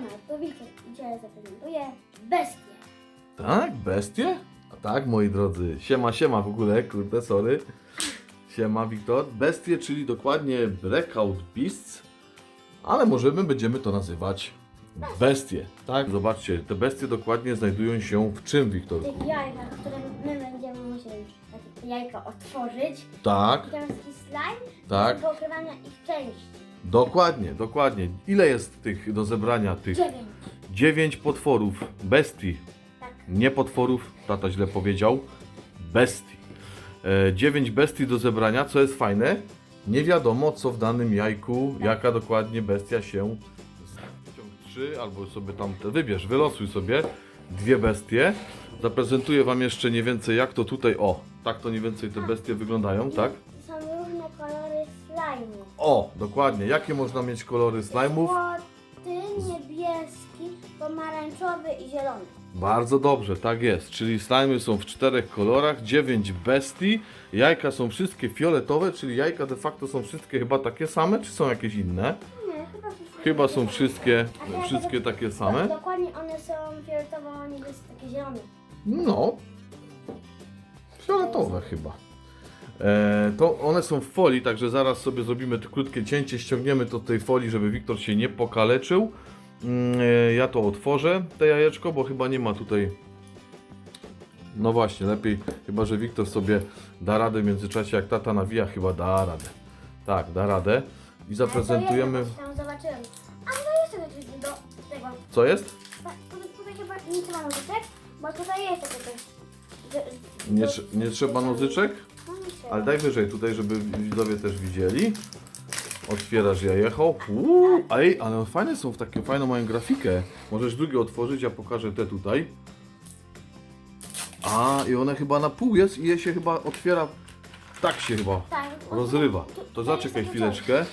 kanał, to i dzisiaj zaprezentuję bestię. Tak, bestie? A tak, moi drodzy. Siema, siema w ogóle, kurde, sorry. Siema, Wiktor. Bestie, czyli dokładnie Breakout Beasts, ale możemy, będziemy to nazywać bestie. Tak, zobaczcie, te bestie dokładnie znajdują się w czym, W Wiktor? tych jajkach, które my będziemy musieli takie jajka otworzyć. Tak, I tam jest taki slime tak, do pokrywania ich części. Dokładnie, dokładnie. Ile jest tych do zebrania tych? Dziewięć. Dziewięć potworów, bestii. Tak. Nie potworów, tata źle powiedział, bestii. E, dziewięć bestii do zebrania, co jest fajne, nie wiadomo co w danym jajku, jaka dokładnie bestia się trzy, albo sobie tam te wybierz, wylosuj sobie dwie bestie. Zaprezentuję Wam jeszcze nie więcej jak to tutaj, o, tak to mniej więcej te bestie wyglądają, tak? O, dokładnie, jakie można mieć kolory slajmów? Złoty, niebieski, pomarańczowy i zielony. Bardzo dobrze, tak jest. Czyli slimy są w czterech kolorach, dziewięć bestii. Jajka są wszystkie fioletowe, czyli jajka de facto są wszystkie chyba takie same, czy są jakieś inne? Nie, chyba wszystkie. Chyba są wszystkie, A wszystkie takie same. Dokładnie one są fioletowo-niebieskie, takie zielone. No, fioletowe chyba. E, to one są w folii, także zaraz sobie zrobimy to krótkie cięcie, ściągniemy to z tej folii, żeby Wiktor się nie pokaleczył. Mm, e, ja to otworzę, te jajeczko, bo chyba nie ma tutaj... No właśnie, lepiej, chyba że Wiktor sobie da radę w międzyczasie, jak tata nawija, chyba da radę. Tak, da radę. I zaprezentujemy... To tam zobaczyłem. A do tego. Co jest? Ta- Tutaj, chyba nie trzeba nożyczek, bo tutaj jest Nie, nie trzeba nożyczek? Ale daj wyżej tutaj, żeby widzowie też widzieli. Otwierasz jajecho. Uuu, ej, ale fajne są w taką fajną mają grafikę. Możesz drugie otworzyć, ja pokażę te tutaj. A, i one chyba na pół jest i je się chyba otwiera. Tak się chyba Tak, rozrywa. To zaczekaj chwileczkę.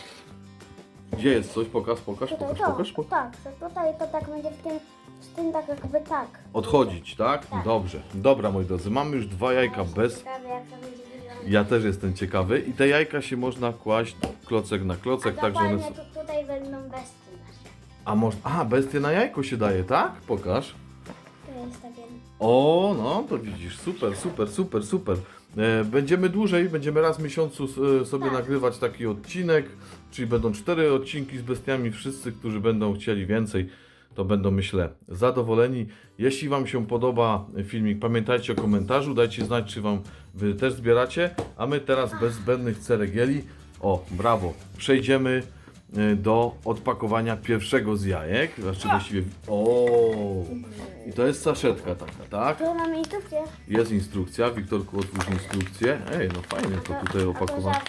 Gdzie jest coś? Pokaż, pokaż. Tutaj pokaż, to, pokaż. pokaż. tak, to tutaj to tak będzie w tym, w tym tak jakby tak. Odchodzić, tak? Tak. Dobrze. Dobra, moi drodzy, mamy już dwa jajka bez Ciekawe jak to będzie. Ja też jestem ciekawy. I te jajka się można kłaść klocek na klocek, tak że one są. tu, tutaj będą bestie nasze. A może. A, bestie na jajko się daje, tak? Pokaż. To jest takie... O, no to widzisz, super, super, super, super. E, będziemy dłużej, będziemy raz w miesiącu e, sobie Tak. nagrywać taki odcinek, czyli będą cztery odcinki z bestiami. Wszyscy, którzy będą chcieli więcej, to będą, myślę, zadowoleni. Jeśli Wam się podoba filmik, pamiętajcie o komentarzu, dajcie znać, czy Wam Wy też zbieracie, a my teraz bez zbędnych ceregieli, o, brawo, przejdziemy e, do odpakowania pierwszego z jajek. Znaczy właściwie, o, i to jest saszetka taka, tak? Tu mamy instrukcję. Jest instrukcja, Wiktorku otwórz instrukcję. Ej, no fajnie to tutaj opakowane.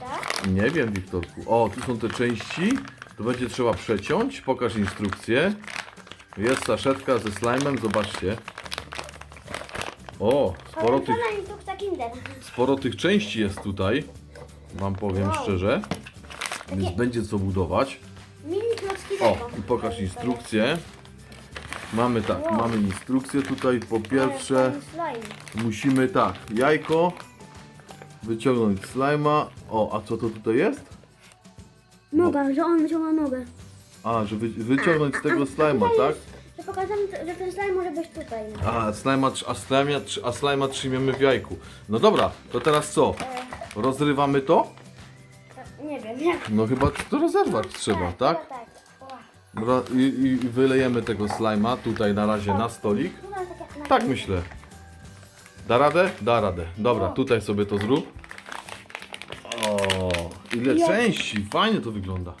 tak? Nie wiem, Wiktorku. O, tu są te części. To będzie trzeba przeciąć. Pokaż instrukcję. Jest saszetka ze slime'em, zobaczcie. O, sporo tych, sporo tych części jest tutaj. Wam powiem Wow. szczerze. Więc Takie- będzie co budować. Mini klocki O, Lego. i pokaż instrukcję. Mamy tak, Wow. mamy instrukcję tutaj. Po pierwsze... slime. Musimy tak, jajko, wyciągnąć slajma. O, a co to tutaj jest? Noga, że on wyciąga nogę. A, że wy, wyciągnąć z tego slajma, tutaj tak? jest- Że że ten slime może być tutaj. no. A, slajma, a, slajma, tr- a slajma trzymiemy w jajku. No dobra, to teraz co? E, Rozrywamy to? to nie wiem, jak. No chyba to rozerwać trzeba, tak? tak. Dobra, i, I wylejemy tego slajma tutaj na razie na stolik. Takie- na- Tak myślę. Da radę? Da radę. Dobra, tutaj sobie to zrób. Ile części! Fajnie to wygląda.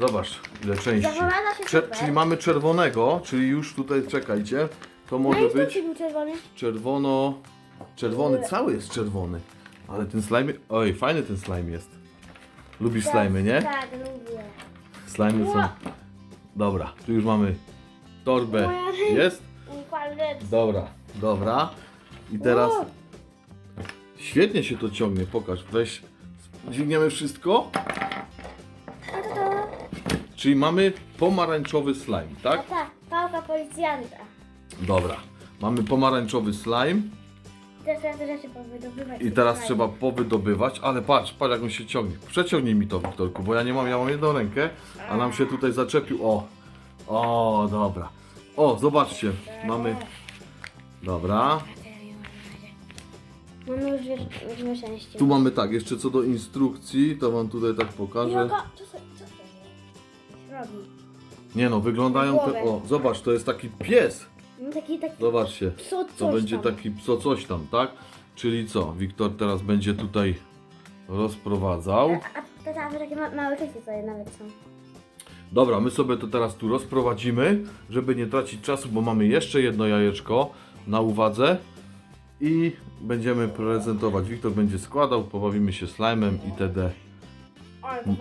Zobacz, ile części. Się Cze- super. czyli mamy czerwonego, czyli już tutaj czekajcie. To Na może być instrukcji był czerwony. czerwono. Czerwony, cały jest czerwony. Ale ten slime. Oj, fajny ten slime jest. Lubisz slimy, nie? Tak, lubię. Slimy są. Dobra, tu już mamy torbę. Moja ręka. Jest? Dobra, dobra. I teraz świetnie się to ciągnie. Pokaż, weź. Dźwigniemy wszystko. Czyli mamy pomarańczowy slime, tak? tak, pałka policjanta. Dobra. Mamy pomarańczowy slime Teraz trzeba te rzeczy powydobywać. i teraz trzeba powydobywać, ale patrz, patrz jak on się ciągnie. Przeciągnij mi to, Wiktorku, bo ja nie mam, ja mam jedną rękę, a nam się tutaj zaczepił. O, O, dobra. O, zobaczcie, mamy... Dobra. Mamy już części. Tu mamy tak, jeszcze co do instrukcji, to wam tutaj tak pokażę. Jaka? Co, co, co to robi? Nie no, wyglądają te... O, zobacz, to jest taki pies. No taki, taki, Zobaczcie, co, to coś będzie tam. taki pso coś tam, tak? Czyli co, Wiktor teraz będzie tutaj rozprowadzał. A, a to tam takie ma, małe sobie nawet są. Dobra, my sobie to teraz tu rozprowadzimy, żeby nie tracić czasu, bo mamy jeszcze jedno jajeczko na uwadze i będziemy prezentować. Wiktor będzie składał, pobawimy się slime'em itd. O, to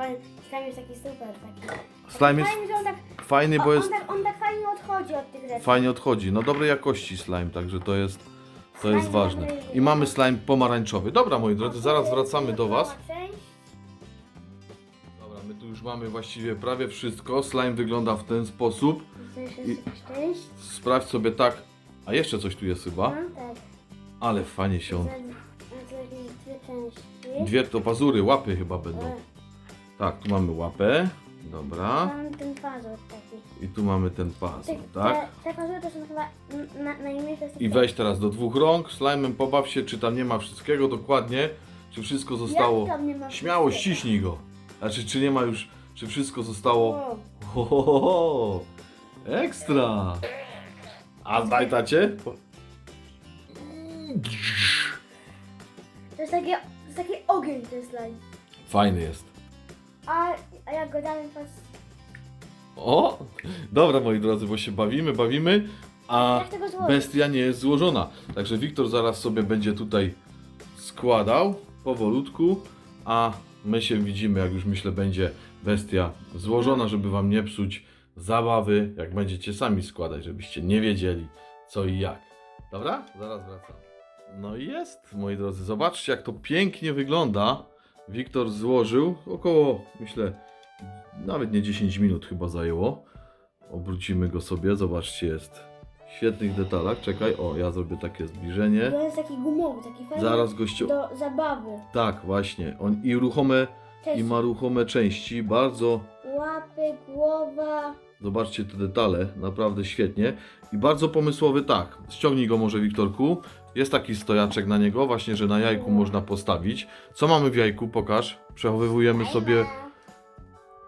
slime jest taki super. Taki. Slime jest Fajnie, że on tak, fajny, o, bo on, jest tak, on tak fajnie odchodzi od tych rzeczy. fajnie odchodzi. No dobrej jakości slime, także to jest to jest ważne. I mamy slime pomarańczowy. Dobra moi drodzy, zaraz wracamy do was. Część. Dobra, my tu już mamy właściwie prawie wszystko. Slime wygląda w ten sposób. To I- jest jakaś część. Sprawdź sobie tak. A jeszcze coś tu jest chyba. No tak. Ale fajnie się on. Dwie części. Dwie to pazury, łapy chyba będą. E, Tak, tu mamy łapę. Dobra. Mam ten pazur taki. I tu mamy ten pazur, Te, tak? te, te pazury to są chyba na, najmniejsze I weź teraz do dwóch rąk, slajmem pobaw się, czy tam nie ma wszystkiego dokładnie, czy wszystko Jak zostało. tam nie ma Śmiało, wszystkiego? ściśnij go. Znaczy, czy nie ma już, czy wszystko zostało. Ho, ho, ho, ho. Ekstra! A zdaj tacie? To jest takie, to jest taki ogień ten slime. Fajny jest. A, a jak go damy pas... O! Dobra moi drodzy, bo się bawimy, bawimy, a Jak tego złożyć? bestia nie jest złożona. Także Wiktor zaraz sobie będzie tutaj składał powolutku, a my się widzimy, jak już myślę będzie bestia złożona, żeby wam nie psuć zabawy, jak będziecie sami składać, żebyście nie wiedzieli co i jak. Dobra? Zaraz wracam. No i jest, moi drodzy, zobaczcie jak to pięknie wygląda. Wiktor złożył około, myślę, nawet nie 10 minut chyba zajęło. Obrócimy go sobie, zobaczcie, jest w świetnych detalach. Czekaj, o, ja zrobię takie zbliżenie. To jest taki gumowy, taki fajny Zaraz gościu. do zabawy. Tak, właśnie. On i ruchome, Cześć. i ma ruchome części. Bardzo, Łapy, głowa. zobaczcie te detale, naprawdę świetnie. I bardzo pomysłowy, tak. Ściągnij go może, Wiktorku. Jest taki stojaczek na niego, właśnie, że na jajku można postawić. Co mamy w jajku? Pokaż. Przechowywujemy sobie.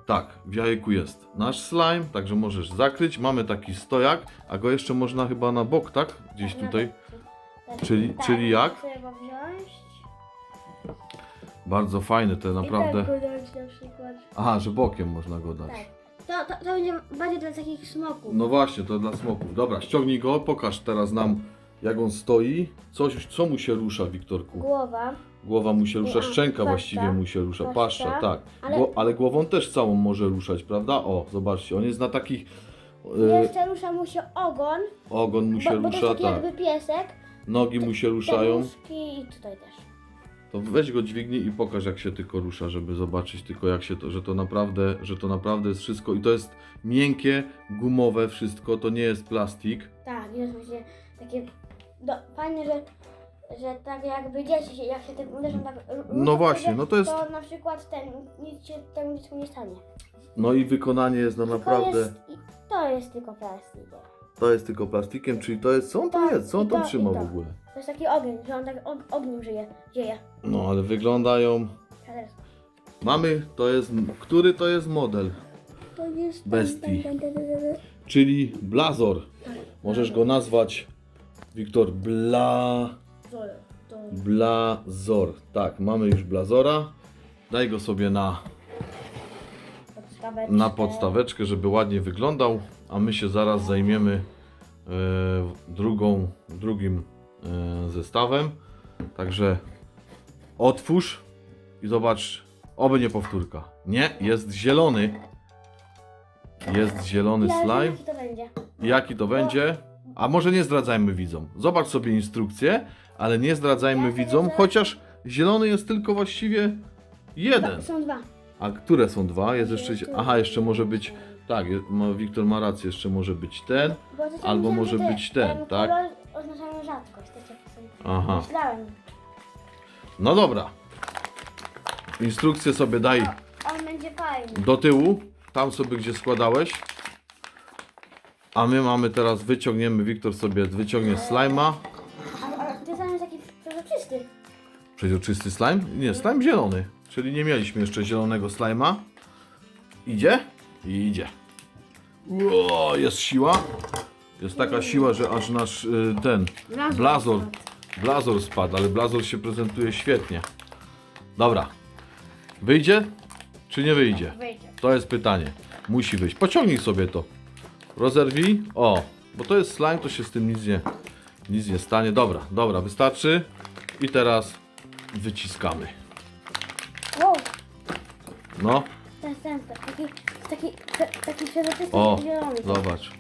Tak, w jajku jest nasz slime, także możesz zakryć. Mamy taki stojak, a go jeszcze można chyba na bok, tak? Gdzieś tutaj. Czyli- czyli jak? Trzeba wziąć. Bardzo fajne te naprawdę. I tak na przykład. Aha, że bokiem można go dać. Tak. To, to, to będzie bardziej dla takich smoków. No właśnie, to dla smoków. Dobra, ściągnij go, pokaż teraz nam jak on stoi. Coś, co mu się rusza, Wiktorku? Głowa. Głowa mu się rusza, szczęka paszcza. właściwie mu się rusza, Paszcza. paszcza, tak. Ale- Gło, ale głową też całą może ruszać, prawda? O, zobaczcie, on jest na takich... E, Jeszcze rusza mu się ogon. ogon mu się bo, bo to rusza, jest taki tak. jakby piesek. Nogi mu się ruszają. nóżki i tutaj też. To weź go dźwignij i pokaż jak się tylko rusza, żeby zobaczyć tylko jak się to, że to naprawdę, że to naprawdę jest wszystko i to jest miękkie, gumowe wszystko, to nie jest plastik. Tak, jest właśnie takie do, fajne, że, że tak jakby dzieci się, jak się tym uderzą tak No właśnie, no to jest- To na przykład ten, nic się temu dziecku nie stanie. No i wykonanie jest no Tylko naprawdę, Jest, i to jest tylko plastik. to jest tylko plastikiem, czyli to jest, co on to Tak, jest, co on i tam to, trzyma i w to. ogóle. To jest taki ogień, że on tak og- ogniem żyje, dzieje. No ale wyglądają, A teraz. mamy, to jest, który to jest model? To jest Bestii. Czyli Blazor. Możesz go nazwać, Wiktor, Bla... Blazor. Tak, mamy już Blazora. Daj go sobie na podstaweczkę. na podstaweczkę, żeby ładnie wyglądał, a my się zaraz zajmiemy e, drugą, drugim e, zestawem. Także otwórz i zobacz, oby nie powtórka. Nie, jest zielony. Jest zielony Ja wiem, slime. jaki to będzie. Jaki to będzie? A może nie zdradzajmy widzom. Zobacz sobie instrukcję, ale nie zdradzajmy Ja widzom, chociaż zielony jest tylko właściwie jeden. Dwa, są dwa. A które są dwa? Jest jeszcze. Aha, jeszcze może być. Tak, je- ma, Wiktor ma rację, jeszcze może być ten. Bo to Albo myślałem, może być ten, tak? Kolor oznaczają rzadkość. Są. Aha. Myślałem. No dobra. Instrukcję sobie daj On będzie fajny. do tyłu, tam sobie gdzie składałeś. A my mamy teraz, wyciągniemy, Wiktor sobie wyciągnie slajma. A, a ty sam jest taki przezroczysty. Przeźroczysty slime? Nie, slime zielony. Czyli nie mieliśmy jeszcze zielonego slajma. Idzie? I idzie. Ło, jest siła. Jest taka siła, że aż nasz y, ten blazor, blazor spadł, ale blazor się prezentuje świetnie. Dobra. Wyjdzie? Czy nie wyjdzie? Wejdzie. To jest pytanie. Musi wyjść. Pociągnij sobie to. Rozerwij. O, bo to jest slime, to się z tym nic nie, nic nie stanie. Dobra, dobra, wystarczy. I teraz wyciskamy. Wow, No, ten, ten, ten, taki, taki, te- taki przezroczysty o, zielony. zobacz.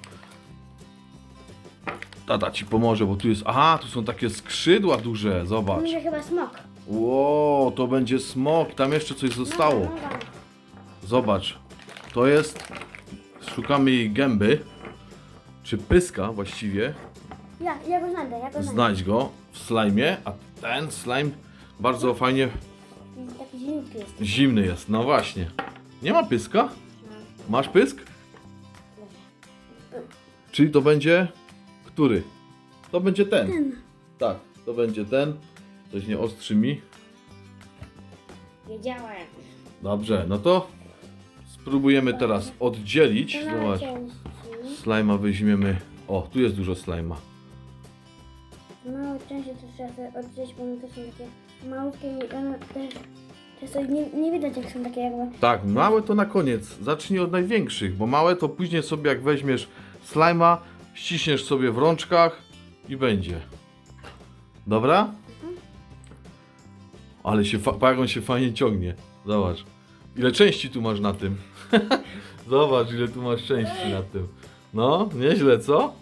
Tata ci pomoże, bo tu jest. Aha, tu są takie skrzydła duże. Zobacz. Będzie chyba smok. Ło, to będzie smok. Tam jeszcze coś zostało. No, no, no. Zobacz, to jest. Szukamy jej gęby, czy pyska właściwie. Ja, ja go znajdę, ja go znajdę. Znajdź go w slajmie, a ten slime bardzo fajnie Taki zimniutki jest. zimny jest. No właśnie. Nie ma pyska? Masz pysk? Czyli to będzie. Który? To będzie ten. Ten. Tak, to będzie ten. Coś nie ostrzy mi. Wiedziałem. Dobrze, no to spróbujemy teraz oddzielić. Zobacz. Slajma weźmiemy. O, tu jest dużo slajma. Małe części to trzeba sobie oddzielić, bo one to są takie malutkie i one też często nie, nie widać jak są takie jakby. Tak, małe to na koniec. Zacznij od największych, bo małe to później sobie jak weźmiesz slajma, ściśniesz sobie w rączkach i będzie. Dobra? Ale się, fa- jak on się fajnie ciągnie. Zobacz. Ile części tu masz na tym? Zobacz, ile tu masz części na tym. No, nieźle, co?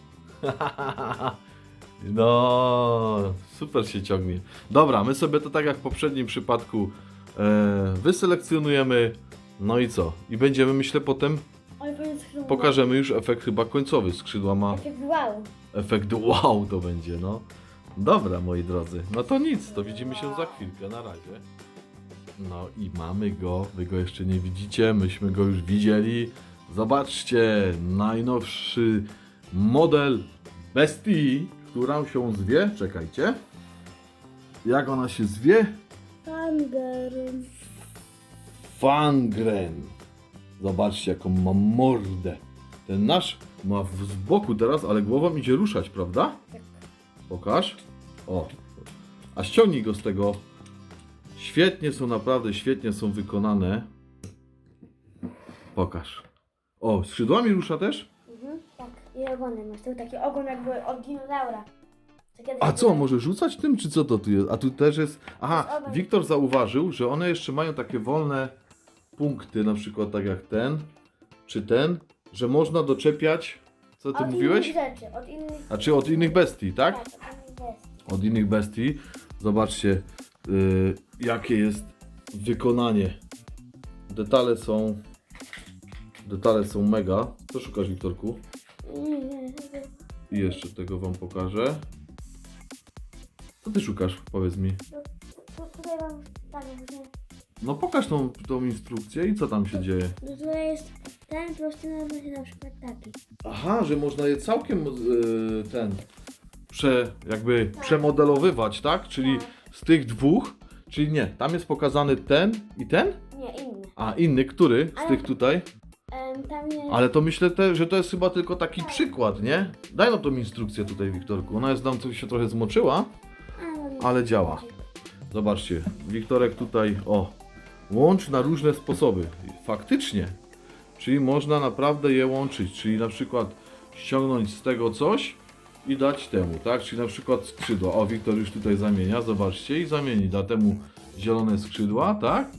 No, super się ciągnie. Dobra, my sobie to tak jak w poprzednim przypadku e, wyselekcjonujemy. No i co? I będziemy, myślę, potem Ale pokażemy już efekt chyba końcowy. Skrzydła ma Efekt wow. efekt wow to będzie, no. Dobra, moi drodzy. No to nic, to widzimy się za chwilkę, na razie. No i mamy go, wy go jeszcze nie widzicie, myśmy go już widzieli. Zobaczcie, najnowszy model bestii, która się zwie, czekajcie. Jak ona się zwie? Tanger. Fangren. Zobaczcie, jaką ma mordę. Ten nasz ma w, z boku teraz, ale głową idzie ruszać, prawda? Tak. Pokaż. O. A ściągnij go z tego. Świetnie są, naprawdę świetnie są wykonane. Pokaż. O, skrzydłami rusza też? Mhm, tak. I ogonem masz. Tu taki ogon jakby od dinozaura. A co, może rzucać tym, czy co to tu jest? A tu też jest... Aha, Wiktor zauważył, że one jeszcze mają takie wolne punkty, na przykład tak jak ten, czy ten, że można doczepiać... Co ty od mówiłeś? Innych rzeczy, od innych. Znaczy od innych bestii, tak? Tak, od innych bestii. Od innych bestii. Zobaczcie, y, jakie jest wykonanie. Detale są... Detale są mega. Co szukasz, Wiktorku? I jeszcze tego wam pokażę. Co ty szukasz? Powiedz mi. Tu, tutaj mam tak właśnie. No pokaż tą, tą instrukcję i co tam się dzieje. No tutaj jest ten prosty na na przykład taki. Aha, że można je całkiem y, ten prze, jakby przemodelowywać, tak? Czyli Tak. z tych dwóch, czyli nie, tam jest pokazany ten i ten, Nie, inny. a inny, który z Ale- tych tutaj? Em, tam jest. Ale to myślę, te, że to jest chyba tylko taki przykład, nie? Daj no tą instrukcję tutaj, Wiktorku. Ona jest tam coś się trochę zmoczyła, ale działa. Zobaczcie, Wiktorek tutaj, o, łącz na różne sposoby. Faktycznie. Czyli można naprawdę je łączyć, czyli na przykład ściągnąć z tego coś i dać temu, tak? Czyli na przykład skrzydła. O, Wiktor już tutaj zamienia, zobaczcie, i zamieni. Da temu zielone skrzydła, tak?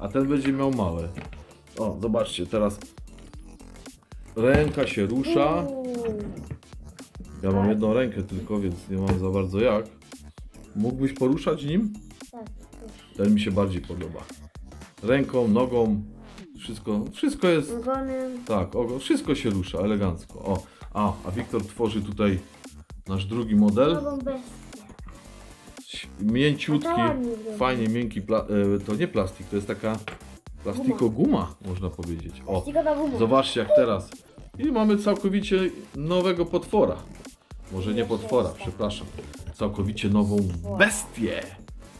A ten będzie miał małe. O, zobaczcie, teraz ręka się rusza. Ja mam jedną rękę tylko, więc nie mam za bardzo jak. Mógłbyś poruszać nim? Tak. Ten mi się bardziej podoba. Ręką, nogą, wszystko, wszystko jest, Ogonem. tak, ogo, wszystko się rusza elegancko. O, a, a Wiktor tworzy tutaj nasz drugi model. Nową bestię. Mięciutki, A to ładnie wygląda. fajnie miękki, pla, e, to nie plastik, to jest taka plastikoguma, można powiedzieć. O, Plastikowa guma. zobaczcie jak teraz I mamy całkowicie nowego potwora. Może nie potwora, przepraszam. Całkowicie nową bestię.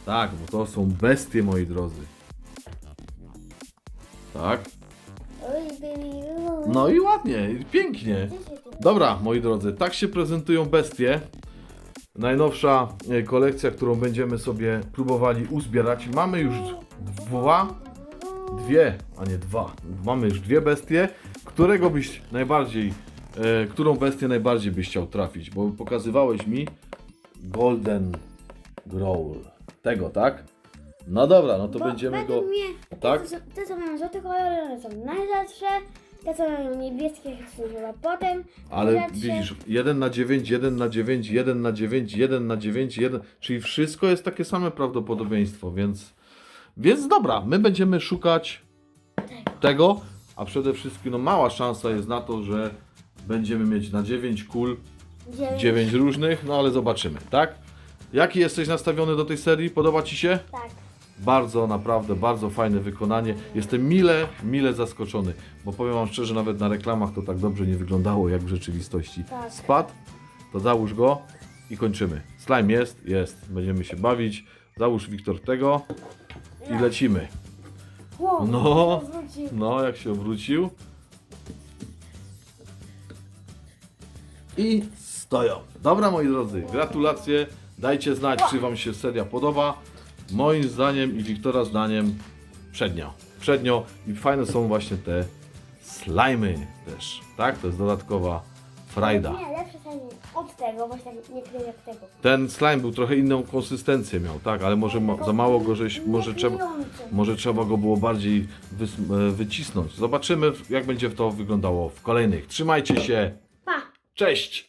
Tak, bo to są bestie, moi drodzy. Tak. Oj, baby, No i ładnie, i pięknie. Dobra, moi drodzy, tak się prezentują bestie. Najnowsza e, kolekcja, którą będziemy sobie próbowali uzbierać. Mamy już dwa, dwie, a nie dwa. Mamy już dwie bestie. Którego byś najbardziej, e, którą bestię najbardziej byś chciał trafić? Bo pokazywałeś mi Golden Growl. Tego, tak? No dobra, no to Bo będziemy go... Mnie, Tak? Te, co mają złote kolory, one są najrzadsze. Te, co mają niebieskie, chyba potem. Ale najrzadsze. widzisz, 1 na 9, 1 na 9, 1 na 9, 1 na 9, 1, czyli wszystko jest takie same prawdopodobieństwo, więc więc dobra, my będziemy szukać tego, a przede wszystkim no mała szansa jest na to, że będziemy mieć na 9 kul Dziewięć. 9 różnych, no ale zobaczymy, tak? Jaki jesteś nastawiony do tej serii? Podoba Ci się? Tak. Bardzo, naprawdę, bardzo fajne wykonanie. Jestem mile, mile zaskoczony, bo powiem Wam szczerze, nawet na reklamach to tak dobrze nie wyglądało, jak w rzeczywistości. Tak. Spadł, to załóż go i kończymy. Slime jest, jest, będziemy się bawić. Załóż Wiktor tego i lecimy. Wow, No. No, jak się obrócił. I stoją. Dobra, moi drodzy, gratulacje. Dajcie znać, czy Wam się seria podoba. Moim zdaniem i Wiktora zdaniem przednio. Przednio i fajne są właśnie te slimy też. Tak? To jest dodatkowa frajda. Nie, lepsze fajnie od tego, właśnie nie kryje jak tego. Ten slime był trochę inną konsystencję miał, tak? Ale może ma, za mało go, żeś, może trzeba... Może trzeba go było bardziej wys- e, wycisnąć. Zobaczymy, jak będzie to wyglądało w kolejnych. Trzymajcie się. Pa! Cześć!